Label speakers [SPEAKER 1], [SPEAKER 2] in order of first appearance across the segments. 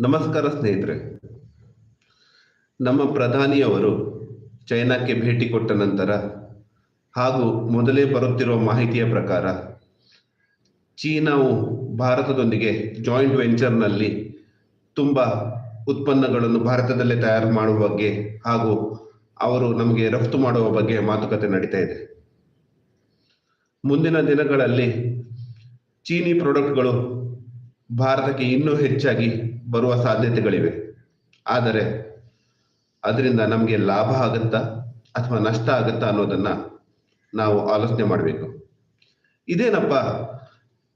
[SPEAKER 1] ನಮಸ್ಕಾರ ಸ್ನೇಹಿತರೆ. ನಮ್ಮ ಪ್ರಧಾನಿಯವರು ಚೈನಾಕ್ಕೆ ಭೇಟಿ ಕೊಟ್ಟ ನಂತರ ಹಾಗೂ ಮೊದಲೇ ಬರುತ್ತಿರುವ ಮಾಹಿತಿಯ ಪ್ರಕಾರ ಚೀನಾವು ಭಾರತದೊಂದಿಗೆ ಜಾಯಿಂಟ್ ವೆಂಚರ್ನಲ್ಲಿ ತುಂಬ ಉತ್ಪನ್ನಗಳನ್ನು ಭಾರತದಲ್ಲೇ ತಯಾರು ಮಾಡುವ ಬಗ್ಗೆ ಹಾಗೂ ಅವರು ನಮಗೆ ರಫ್ತು ಮಾಡುವ ಬಗ್ಗೆ ಮಾತುಕತೆ ನಡೀತಾ ಇದೆ. ಮುಂದಿನ ದಿನಗಳಲ್ಲಿ ಚೀನಿ ಪ್ರಾಡಕ್ಟ್ಗಳು ಭಾರತಕ್ಕೆ ಇನ್ನೂ ಹೆಚ್ಚಾಗಿ ಬರುವ ಸಾಧ್ಯತೆಗಳಿವೆ. ಆದರೆ ಅದರಿಂದ ನಮಗೆ ಲಾಭ ಆಗುತ್ತಾ ಅಥವಾ ನಷ್ಟ ಆಗುತ್ತಾ ಅನ್ನೋದನ್ನ ನಾವು ಆಲೋಚನೆ ಮಾಡಬೇಕು. ಇದೇನಪ್ಪ?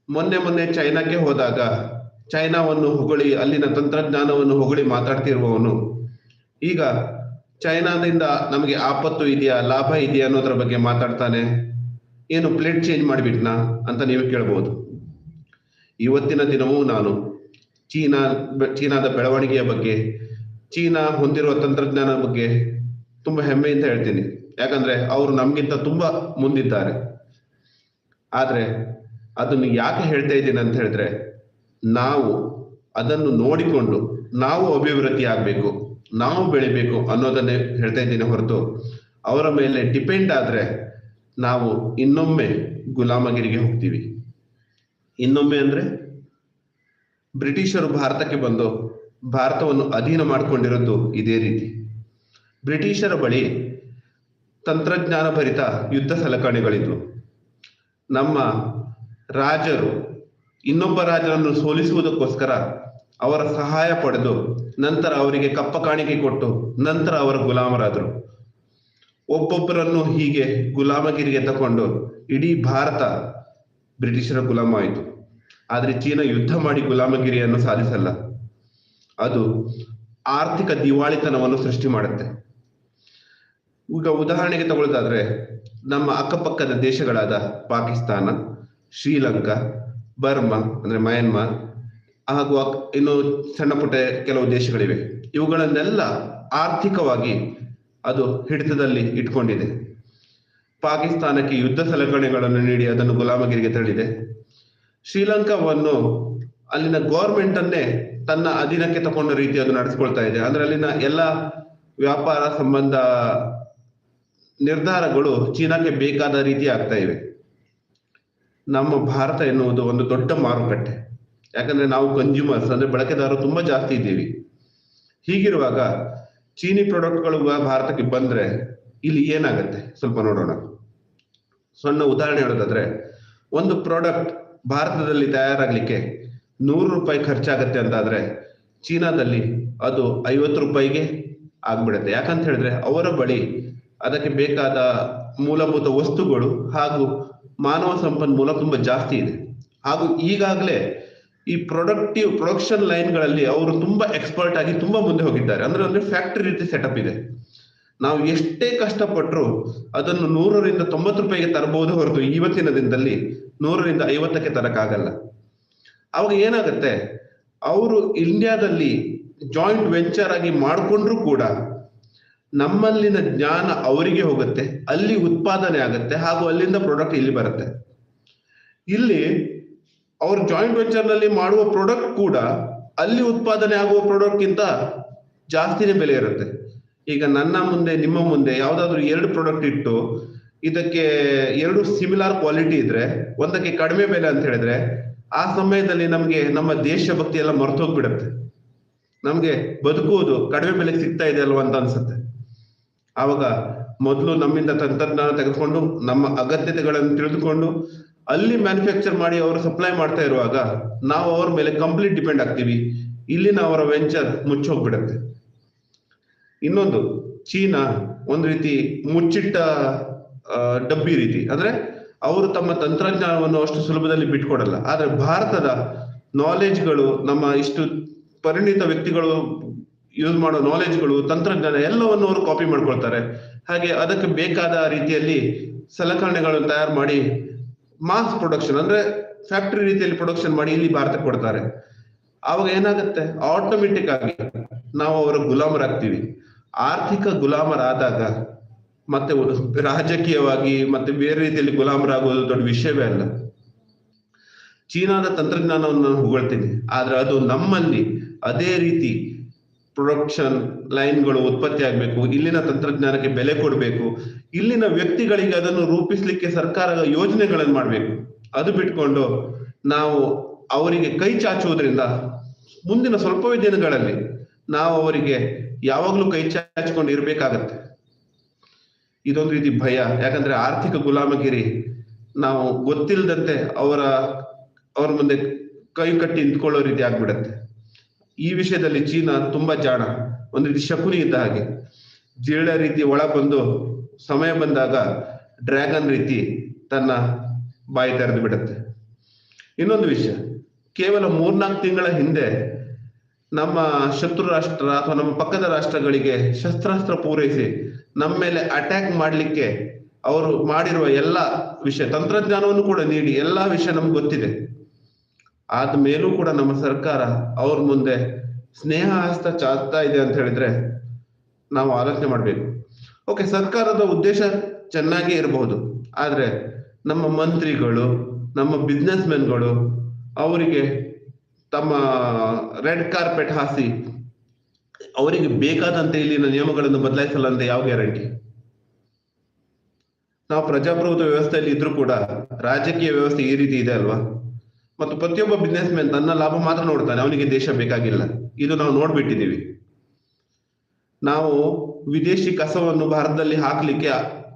[SPEAKER 1] ಮೊನ್ನೆ ಮೊನ್ನೆ ಚೈನಾಕ್ಕೆ ಹೋದಾಗ ಚೈನಾವನ್ನು ಹೊಗಳಿ, ಅಲ್ಲಿನ ತಂತ್ರಜ್ಞಾನವನ್ನು ಹೊಗಳಿ ಮಾತಾಡ್ತಿರುವವನು, ಈಗ ಚೈನಾದಿಂದ ನಮಗೆ ಆಪತ್ತು ಇದೆಯಾ, ಲಾಭ ಇದೆಯಾ ಅನ್ನೋದ್ರ ಬಗ್ಗೆ ಮಾತಾಡ್ತಾನೆ. ಏನು ಪ್ಲೇಟ್ ಚೇಂಜ್ ಮಾಡಿಬಿಟ್ನಾ ಅಂತ ನೀವು ಕೇಳ್ಬೋದು. ಇವತ್ತಿನ ದಿನವೂ ನಾನು ಚೀನಾ, ಚೀನಾದ ಬೆಳವಣಿಗೆಯ ಬಗ್ಗೆ, ಚೀನಾ ಹೊಂದಿರುವ ತಂತ್ರಜ್ಞಾನ ಬಗ್ಗೆ ತುಂಬಾ ಹೆಮ್ಮೆಯಿಂದ ಹೇಳ್ತೀನಿ. ಯಾಕಂದ್ರೆ ಅವರು ನಮ್ಗಿಂತ ತುಂಬಾ ಮುಂದಿದ್ದಾರೆ. ಆದ್ರೆ ಅದನ್ನು ಯಾಕೆ ಹೇಳ್ತಾ ಇದ್ದೀನಿ ಅಂತ ಹೇಳಿದ್ರೆ, ನಾವು ಅದನ್ನು ನೋಡಿಕೊಂಡು ನಾವು ಅಭಿವೃದ್ಧಿ ಆಗ್ಬೇಕು, ನಾವು ಬೆಳಿಬೇಕು ಅನ್ನೋದನ್ನೇ ಹೇಳ್ತಾ ಇದ್ದೀನಿ ಹೊರತು ಅವರ ಮೇಲೆ ಡಿಪೆಂಡ್ ಆದ್ರೆ ನಾವು ಇನ್ನೊಮ್ಮೆ ಗುಲಾಮಗಿರಿಗೆ ಹೋಗ್ತೀವಿ. ಇನ್ನೊಮ್ಮೆ ಅಂದ್ರೆ ಬ್ರಿಟಿಷರು ಭಾರತಕ್ಕೆ ಬಂದು ಭಾರತವನ್ನು ಅಧೀನ ಮಾಡಿಕೊಂಡಿರೋದು ಇದೇ ರೀತಿ. ಬ್ರಿಟಿಷರ ಬಳಿ ತಂತ್ರಜ್ಞಾನ ಭರಿತ ಯುದ್ಧ ಸಲಕರಣೆಗಳಿದ್ವು. ನಮ್ಮ ರಾಜರು ಇನ್ನೊಬ್ಬ ರಾಜರನ್ನು ಸೋಲಿಸುವುದಕ್ಕೋಸ್ಕರ ಅವರ ಸಹಾಯ ಪಡೆದು ನಂತರ ಅವರಿಗೆ ಕಪ್ಪ ಕಾಣಿಕೆ ಕೊಟ್ಟು ನಂತರ ಅವರ ಗುಲಾಮರಾದರು. ಒಬ್ಬೊಬ್ಬರನ್ನು ಹೀಗೆ ಗುಲಾಮಗಿರಿಗೆ ತಕೊಂಡು ಇಡೀ ಭಾರತ ಬ್ರಿಟಿಷರ ಗುಲಾಮ ಆಯಿತು. ಆದ್ರೆ ಚೀನಾ ಯುದ್ಧ ಮಾಡಿ ಗುಲಾಮಗಿರಿಯನ್ನು ಸಾಧಿಸಲ್ಲ. ಅದು ಆರ್ಥಿಕ ದಿವಾಳಿತನವನ್ನು ಸೃಷ್ಟಿ ಮಾಡುತ್ತೆ. ಈಗ ಉದಾಹರಣೆಗೆ ತಗೊಳ್ಳೋದಾದ್ರೆ, ನಮ್ಮ ಅಕ್ಕಪಕ್ಕದ ದೇಶಗಳಾದ ಪಾಕಿಸ್ತಾನ, ಶ್ರೀಲಂಕಾ, ಬರ್ಮಾ, ಅಂದ್ರೆ ಮಯನ್ಮಾರ್, ಹಾಗೂ ಇನ್ನು ಸಣ್ಣ ಪುಟ್ಟ ಕೆಲವು ದೇಶಗಳಿವೆ. ಇವುಗಳನ್ನೆಲ್ಲ ಆರ್ಥಿಕವಾಗಿ ಅದು ಹಿಡಿತದಲ್ಲಿ ಇಟ್ಕೊಂಡಿದೆ. ಪಾಕಿಸ್ತಾನಕ್ಕೆ ಯುದ್ಧ ಸಲಕರಣೆಗಳನ್ನು ನೀಡಿ ಅದನ್ನು ಗುಲಾಮಗಿರಿಗೆ ತಳ್ಳಿದೆ ಶ್ರೀಲಂಕಾವನ್ನು ಅಲ್ಲಿನ ಗೌರ್ಮೆಂಟ್ ಅನ್ನೇ ತನ್ನ ಅಧೀನಕ್ಕೆ ತಗೊಂಡ ರೀತಿ ಅದು ನಡೆಸ್ಕೊಳ್ತಾ ಇದೆ. ಅಂದ್ರೆ ಅಲ್ಲಿನ ಎಲ್ಲ ವ್ಯಾಪಾರ ಸಂಬಂಧ ನಿರ್ಧಾರಗಳು ಚೀನಾಕ್ಕೆ ಬೇಕಾದ ರೀತಿ ಆಗ್ತಾ ಇವೆ. ನಮ್ಮ ಭಾರತ ಎನ್ನುವುದು ಒಂದು ದೊಡ್ಡ ಮಾರುಕಟ್ಟೆ. ಯಾಕಂದ್ರೆ ನಾವು ಕನ್ಸ್ಯೂಮರ್ಸ್ ಅಂದ್ರೆ ಬಳಕೆದಾರರು ತುಂಬಾ ಜಾಸ್ತಿ ಇದ್ದೀವಿ. ಹೀಗಿರುವಾಗ ಚೀನಿ ಪ್ರಾಡಕ್ಟ್ಗಳು ಭಾರತಕ್ಕೆ ಬಂದ್ರೆ ಇಲ್ಲಿ ಏನಾಗುತ್ತೆ? ಸ್ವಲ್ಪ ನೋಡೋಣ. ಸಣ್ಣ ಉದಾಹರಣೆ ಹೇಳೋದಾದ್ರೆ, ಒಂದು ಪ್ರಾಡಕ್ಟ್ ಭಾರತದಲ್ಲಿ ತಯಾರಾಗಲಿಕ್ಕೆ ನೂರು ರೂಪಾಯಿ ಖರ್ಚಾಗತ್ತೆ ಅಂತಾದರೆ ಚೀನಾದಲ್ಲಿ ಅದು ಐವತ್ತು ರೂಪಾಯಿಗೆ ಆಗ್ಬಿಡುತ್ತೆ. ಯಾಕಂತ ಹೇಳಿದ್ರೆ ಅವರ ಬಳಿ ಅದಕ್ಕೆ ಬೇಕಾದ ಮೂಲಭೂತ ವಸ್ತುಗಳು ಹಾಗೂ ಮಾನವ ಸಂಪನ್ಮೂಲ ತುಂಬಾ ಜಾಸ್ತಿ ಇದೆ. ಹಾಗೂ ಈಗಾಗಲೇ ಈ ಪ್ರೊಡಕ್ಟಿವ್ ಪ್ರೊಡಕ್ಷನ್ ಲೈನ್ಗಳಲ್ಲಿ ಅವರು ತುಂಬಾ ಎಕ್ಸ್ಪರ್ಟ್ ಆಗಿ ತುಂಬಾ ಮುಂದೆ ಹೋಗಿದ್ದಾರೆ. ಅಂದ್ರೆ ಅಂದ್ರೆ ಫ್ಯಾಕ್ಟರಿ ರೀತಿ ಸೆಟಪ್ ಇದೆ. ನಾವು ಎಷ್ಟೇ ಕಷ್ಟಪಟ್ಟರು ಅದನ್ನು ನೂರರಿಂದ ತೊಂಬತ್ತು ರೂಪಾಯಿಗೆ ತರಬಹುದು ಹೊರತು ಇವತ್ತಿನ ದಿನದಲ್ಲಿ ನೂರರಿಂದ ಐವತ್ತಕ್ಕೆ ತರಕ್ಕಾಗಲ್ಲ ಅವಾಗ ಏನಾಗುತ್ತೆ? ಅವರು ಇಂಡಿಯಾದಲ್ಲಿ ಜಾಯಿಂಟ್ ವೆಂಚರ್ ಆಗಿ ಮಾಡಿಕೊಂಡ್ರು ಕೂಡ ನಮ್ಮಲ್ಲಿನ ಜ್ಞಾನ ಅವರಿಗೆ ಹೋಗುತ್ತೆ, ಅಲ್ಲಿ ಉತ್ಪಾದನೆ ಆಗುತ್ತೆ ಹಾಗೂ ಅಲ್ಲಿಂದ ಪ್ರಾಡಕ್ಟ್ ಇಲ್ಲಿ ಬರುತ್ತೆ. ಇಲ್ಲಿ ಅವ್ರು ಜಾಯಿಂಟ್ ವೆಂಚರ್ನಲ್ಲಿ ಮಾಡುವ ಪ್ರಾಡಕ್ಟ್ ಕೂಡ ಅಲ್ಲಿ ಉತ್ಪಾದನೆ ಆಗುವ ಪ್ರಾಡಕ್ಟ್ಗಿಂತ ಜಾಸ್ತಿನೇ ಬೆಲೆ ಇರುತ್ತೆ. ಈಗ ನನ್ನ ಮುಂದೆ, ನಿಮ್ಮ ಮುಂದೆ ಯಾವುದಾದ್ರೂ ಎರಡು ಪ್ರಾಡಕ್ಟ್ ಇಟ್ಟು ಇದಕ್ಕೆ ಎರಡು ಸಿಮಿಲಾರ್ ಕ್ವಾಲಿಟಿ ಇದ್ರೆ, ಒಂದಕ್ಕೆ ಕಡಿಮೆ ಬೆಲೆ ಅಂತ ಹೇಳಿದ್ರೆ, ಆ ಸಮಯದಲ್ಲಿ ನಮ್ಗೆ ನಮ್ಮ ದೇಶಭಕ್ತಿ ಎಲ್ಲ ಮರ್ತೋಗ್ಬಿಡತ್ತೆ. ನಮ್ಗೆ ಬದುಕುವುದು ಕಡಿಮೆ ಬೆಲೆಗೆ ಸಿಗ್ತಾ ಇದೆ ಅಲ್ವಾ ಅಂತ ಅನ್ಸುತ್ತೆ. ಆವಾಗ ಮೊದಲು ನಮ್ಮಿಂದ ತಂತ್ರಜ್ಞಾನ ತೆಗೆದುಕೊಂಡು, ನಮ್ಮ ಅಗತ್ಯತೆಗಳನ್ನು ತಿಳಿದುಕೊಂಡು, ಅಲ್ಲಿ ಮ್ಯಾನುಫ್ಯಾಕ್ಚರ್ ಮಾಡಿ ಅವರು ಸಪ್ಲೈ ಮಾಡ್ತಾ ಇರುವಾಗ, ನಾವು ಅವ್ರ ಮೇಲೆ ಕಂಪ್ಲೀಟ್ ಡಿಪೆಂಡ್ ಆಗ್ತೀವಿ. ಇಲ್ಲಿನ ಅವರ ವೆಂಚರ್ ಮುಚ್ಚೋಗ್ಬಿಡತ್ತೆ. ಇನ್ನೊಂದು, ಚೀನಾ ಒಂದು ರೀತಿ ಮುಚ್ಚಿಟ್ಟ ಡಬ್ಬಿ ರೀತಿ. ಅಂದ್ರೆ ಅವರು ತಮ್ಮ ತಂತ್ರಜ್ಞಾನವನ್ನು ಅಷ್ಟು ಸುಲಭದಲ್ಲಿ ಬಿಟ್ಕೊಡಲ್ಲ. ಆದ್ರೆ ಭಾರತದ ನಾಲೆಜ್ಗಳು ನಮ್ಮ ಇಷ್ಟು ಪರಿಣಿತ ವ್ಯಕ್ತಿಗಳು ಯೂಸ್ ಮಾಡೋ ನಾಲೆಜ್ಗಳು ತಂತ್ರಜ್ಞಾನ ಎಲ್ಲವನ್ನು ಅವರು ಕಾಪಿ ಮಾಡ್ಕೊಳ್ತಾರೆ. ಹಾಗೆ ಅದಕ್ಕೆ ಬೇಕಾದ ರೀತಿಯಲ್ಲಿ ಸಲಕರಣೆಗಳನ್ನು ತಯಾರು ಮಾಡಿ ಮಾಸ್ ಪ್ರೊಡಕ್ಷನ್ ಅಂದ್ರೆ ಫ್ಯಾಕ್ಟರಿ ರೀತಿಯಲ್ಲಿ ಪ್ರೊಡಕ್ಷನ್ ಮಾಡಿ ಇಲ್ಲಿ ಭಾರತಕ್ಕೆ ಕೊಡ್ತಾರೆ. ಅವಾಗ ಏನಾಗುತ್ತೆ? ಆಟೋಮೆಟಿಕ್ ಆಗಿ ನಾವು ಅವರ ಗುಲಾಮರಾಗ್ತೀವಿ. ಆರ್ಥಿಕ ಗುಲಾಮರಾದಾಗ ಮತ್ತೆ ರಾಜಕೀಯವಾಗಿ ಮತ್ತೆ ಬೇರೆ ರೀತಿಯಲ್ಲಿ ಗುಲಾಮರಾಗೋದು ದೊಡ್ಡ ವಿಷಯವೇ ಅಲ್ಲ. ಚೀನಾದ ತಂತ್ರಜ್ಞಾನವನ್ನು ನಾನು ಹೊಗಳ್ತೀನಿ. ಆದ್ರೆ ಅದು ನಮ್ಮಲ್ಲಿ ಅದೇ ರೀತಿ ಪ್ರೊಡಕ್ಷನ್ ಲೈನ್ಗಳು ಉತ್ಪತ್ತಿ ಆಗಬೇಕು. ಇಲ್ಲಿನ ತಂತ್ರಜ್ಞಾನಕ್ಕೆ ಬೆಲೆ ಕೊಡಬೇಕು. ಇಲ್ಲಿನ ವ್ಯಕ್ತಿಗಳಿಗೆ ಅದನ್ನು ರೂಪಿಸ್ಲಿಕ್ಕೆ ಸರ್ಕಾರ ಯೋಜನೆಗಳನ್ನು ಮಾಡಬೇಕು. ಅದು ಬಿಟ್ಕೊಂಡು ನಾವು ಅವರಿಗೆ ಕೈ ಚಾಚುವುದರಿಂದ ಮುಂದಿನ ಸ್ವಲ್ಪವೇ ದಿನಗಳಲ್ಲಿ ನಾವು ಅವರಿಗೆ ಯಾವಾಗಲೂ ಕೈ ಚಾಚಿಕೊಂಡು ಇರಬೇಕಾಗತ್ತೆ. ಇದೊಂದು ರೀತಿ ಭಯ. ಯಾಕಂದ್ರೆ ಆರ್ಥಿಕ ಗುಲಾಮಗಿರಿ. ನಾವು ಗೊತ್ತಿಲ್ಲದಂತೆ ಅವರ, ಅವ್ರ ಮುಂದೆ ಕೈ ಕಟ್ಟಿ ನಿಂತ್ಕೊಳ್ಳೋ ರೀತಿ ಆಗ್ಬಿಡತ್ತೆ. ಈ ವಿಷಯದಲ್ಲಿ ಚೀನಾ ತುಂಬಾ ಜಾಣ. ಒಂದು ರೀತಿ ಶಕುನಿ ಇದ್ದ ಹಾಗೆ. ಜೀರ್ಣ ರೀತಿ ಒಳ ಬಂದು ಸಮಯ ಬಂದಾಗ ಡ್ರ್ಯಾಗನ್ ರೀತಿ ತನ್ನ ಬಾಯಿ ತೆರೆದು ಬಿಡುತ್ತೆ. ಇನ್ನೊಂದು ವಿಷಯ. ಕೇವಲ ಮೂರ್ನಾಲ್ಕು ತಿಂಗಳ ಹಿಂದೆ ನಮ್ಮ ಶತ್ರು ರಾಷ್ಟ್ರ ಅಥವಾ ನಮ್ಮ ಪಕ್ಕದ ರಾಷ್ಟ್ರಗಳಿಗೆ ಶಸ್ತ್ರಾಸ್ತ್ರ ಪೂರೈಸಿ ನಮ್ಮ ಮೇಲೆ ಅಟ್ಯಾಕ್ ಮಾಡಲಿಕ್ಕೆ ಅವರು ಮಾಡಿರುವ ಎಲ್ಲ ವಿಷಯ, ತಂತ್ರಜ್ಞಾನವನ್ನು ಕೂಡ ನೀಡಿ ಎಲ್ಲಾ ವಿಷಯ ನಮ್ಗೆ ಗೊತ್ತಿದೆ. ಆದ ಮೇಲೂ ಕೂಡ ನಮ್ಮ ಸರ್ಕಾರ ಅವ್ರ ಮುಂದೆ ಸ್ನೇಹ ಹಸ್ತ ಚಾಚ್ತಾ ಇದೆ ಅಂತ ಹೇಳಿದ್ರೆ ನಾವು ಆಲೋಚನೆ ಮಾಡಬೇಕು. ಓಕೆ ಸರ್ಕಾರದ ಉದ್ದೇಶ ಚೆನ್ನಾಗಿ ಇರಬಹುದು. ಆದ್ರೆ ನಮ್ಮ ಮಂತ್ರಿಗಳು, ನಮ್ಮ ಬಿಸ್ನೆಸ್ ಮೆನ್ಗಳು ಅವರಿಗೆ ತಮ್ಮ ರೆಡ್ ಕಾರ್ಪೆಟ್ ಹಾಸಿ ಅವರಿಗೆ ಬೇಕಾದಂತೆ ಇಲ್ಲಿನ ನಿಯಮಗಳನ್ನು ಬದಲಾಯಿಸಲ್ಲ ಅಂತ ಯಾವ ಗ್ಯಾರಂಟಿ? ನಾವು ಪ್ರಜಾಪ್ರಭುತ್ವ ವ್ಯವಸ್ಥೆಯಲ್ಲಿ ಇದ್ರೂ ಕೂಡ ರಾಜಕೀಯ ವ್ಯವಸ್ಥೆ ಈ ರೀತಿ ಇದೆ ಅಲ್ವಾ? ಮತ್ತು ಪ್ರತಿಯೊಬ್ಬ ಬಿಸ್ನೆಸ್ ಮ್ಯಾನ್ ತನ್ನ ಲಾಭ ಮಾತ್ರ ನೋಡ್ತಾನೆ, ಅವನಿಗೆ ದೇಶ ಬೇಕಾಗಿಲ್ಲ. ಇದು ನಾವು ನೋಡ್ಬಿಟ್ಟಿದ್ದೀವಿ. ನಾವು ವಿದೇಶಿ ಕಸವನ್ನು ಭಾರತದಲ್ಲಿ ಹಾಕ್ಲಿಕ್ಕೆ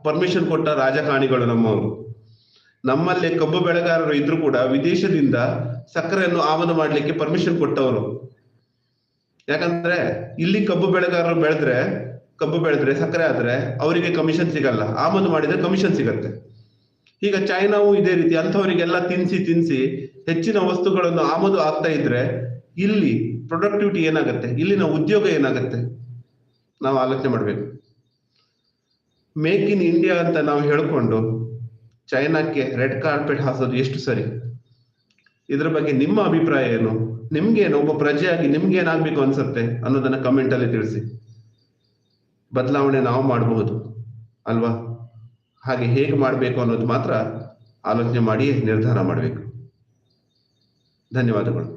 [SPEAKER 1] ಪರ್ಮಿಷನ್ ಕೊಟ್ಟ ರಾಜಕಾರಣಿಗಳು ನಮ್ಮವರು. ನಮ್ಮಲ್ಲಿ ಕಬ್ಬು ಬೆಳೆಗಾರರು ಇದ್ರು ಕೂಡ ವಿದೇಶದಿಂದ ಸಕ್ಕರೆಯನ್ನು ಆಮದು ಮಾಡ್ಲಿಕ್ಕೆ ಪರ್ಮಿಷನ್ ಕೊಟ್ಟವರು. ಯಾಕಂದ್ರೆ ಇಲ್ಲಿ ಕಬ್ಬು ಬೆಳೆಗಾರರು ಬೆಳೆದ್ರೆ, ಕಬ್ಬು ಬೆಳೆದ್ರೆ, ಸಕ್ಕರೆ ಆದ್ರೆ ಅವರಿಗೆ ಕಮಿಷನ್ ಸಿಗಲ್ಲ. ಆಮದು ಮಾಡಿದ್ರೆ ಕಮಿಷನ್ ಸಿಗತ್ತೆ. ಈಗ ಚೈನಾವು ಇದೇ ರೀತಿ ಅಂಥವರಿಗೆಲ್ಲ ತಿನ್ಸಿ ತಿನ್ಸಿ ಹೆಚ್ಚಿನ ವಸ್ತುಗಳನ್ನು ಆಮದು ಆಗ್ತಾ ಇದ್ರೆ ಇಲ್ಲಿ ಪ್ರೊಡಕ್ಟಿವಿಟಿ ಏನಾಗುತ್ತೆ? ಇಲ್ಲಿನ ಉದ್ಯೋಗ ಏನಾಗುತ್ತೆ? ನಾವು ಆಲೋಚನೆ ಮಾಡ್ಬೇಕು. ಮೇಕ್ ಇನ್ ಇಂಡಿಯಾ ಅಂತ ನಾವು ಹೇಳ್ಕೊಂಡು ಚೈನಾಕ್ಕೆ ರೆಡ್ ಕಾರ್ಪೆಟ್ ಹಾಸೋದು ಎಷ್ಟು ಸರಿ? ಇದ್ರ ಬಗ್ಗೆ ನಿಮ್ಮ ಅಭಿಪ್ರಾಯ ಏನು? ನಿಮ್ಗೇನು? ಒಬ್ಬ ಪ್ರಜೆಯಾಗಿ ನಿಮ್ಗೆ ಏನಾಗ್ಬೇಕು ಅನ್ಸುತ್ತೆ ಅನ್ನೋದನ್ನ ಕಮೆಂಟ್ ಅಲ್ಲಿ ತಿಳಿಸಿ. ಬದಲಾವಣೆ ನಾವು ಮಾಡಬಹುದು, ಅಲ್ವಾ? ಹಾಗೆ ಹೇಗೆ ಮಾಡಬೇಕು ಅನ್ನೋದು ಮಾತ್ರ ಆಲೋಚನೆ ಮಾಡಿ ನಿರ್ಧಾರ ಮಾಡಬೇಕು. ಧನ್ಯವಾದಗಳು.